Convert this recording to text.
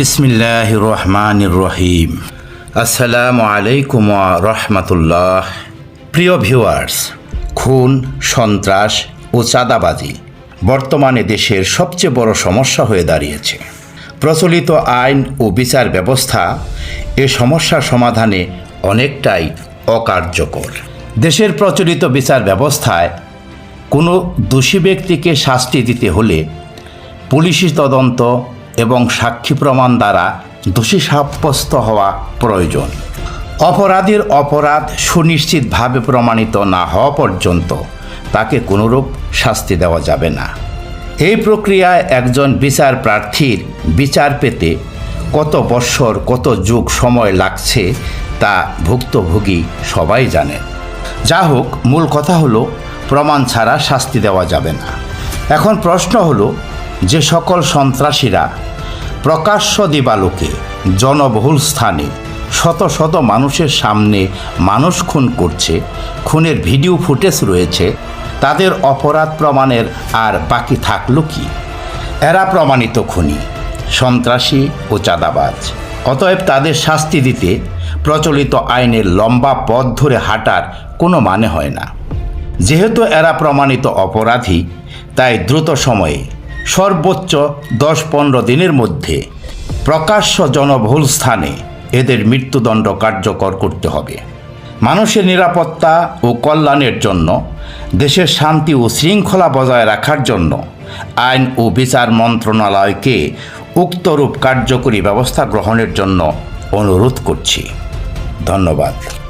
বিসমিল্লাহ রহমান রহিম আসসালামু আলাইকুম রহমতুল্লাহ। প্রিয় ভিউয়ার্স, খুন, সন্ত্রাস ও চাঁদাবাজি বর্তমানে দেশের সবচেয়ে বড় সমস্যা হয়ে দাঁড়িয়েছে। প্রচলিত আইন ও বিচার ব্যবস্থা এ সমস্যার সমাধানে অনেকটাই অকার্যকর। দেশের প্রচলিত বিচার ব্যবস্থায় কোনো দোষী ব্যক্তিকে শাস্তি দিতে হলে পুলিশি তদন্ত এবং সাক্ষী প্রমাণ দ্বারা দোষী সাব্যস্ত হওয়া প্রয়োজন। অপরাধীর অপরাধ সুনিশ্চিতভাবে প্রমাণিত না হওয়া পর্যন্ত তাকে কোনোরূপ শাস্তি দেওয়া যাবে না। এই প্রক্রিয়ায় একজন বিচার প্রার্থীর বিচার পেতে কত বৎসর, কত যুগ সময় লাগছে তা ভুক্তভোগী সবাই জানেন যা হোক, মূল কথা হলো, প্রমাণ ছাড়া শাস্তি দেওয়া যাবে না। এখন প্রশ্ন হলো, যে সকল সন্ত্রাসীরা প্রকাশ্য দিবালোকে জনবহুল স্থানে শত শত মানুষের সামনে মানুষ খুন করছে, খুনের ভিডিও ফুটেজ রয়েছে, তাদের অপরাধ প্রমাণের আর বাকি থাকল কি? এরা প্রমাণিত খুনি, সন্ত্রাসী ও চাঁদাবাজ। অতএব তাদের শাস্তি দিতে প্রচলিত আইনের লম্বা পথ ধরে হাঁটার কোনো মানে হয় না। যেহেতু এরা প্রমাণিত অপরাধী, তাই দ্রুত সময়ে সর্বোচ্চ দশ পনেরো দিনের মধ্যে প্রকাশ্য জনবহুল স্থানে এদের মৃত্যুদণ্ড কার্যকর করতে হবে। মানুষের নিরাপত্তা ও কল্যাণের জন্য, দেশের শান্তি ও শৃঙ্খলা বজায় রাখার জন্য আইন ও বিচার মন্ত্রণালয়কে উক্তরূপ কার্যকরী ব্যবস্থা গ্রহণের জন্য অনুরোধ করছি। ধন্যবাদ।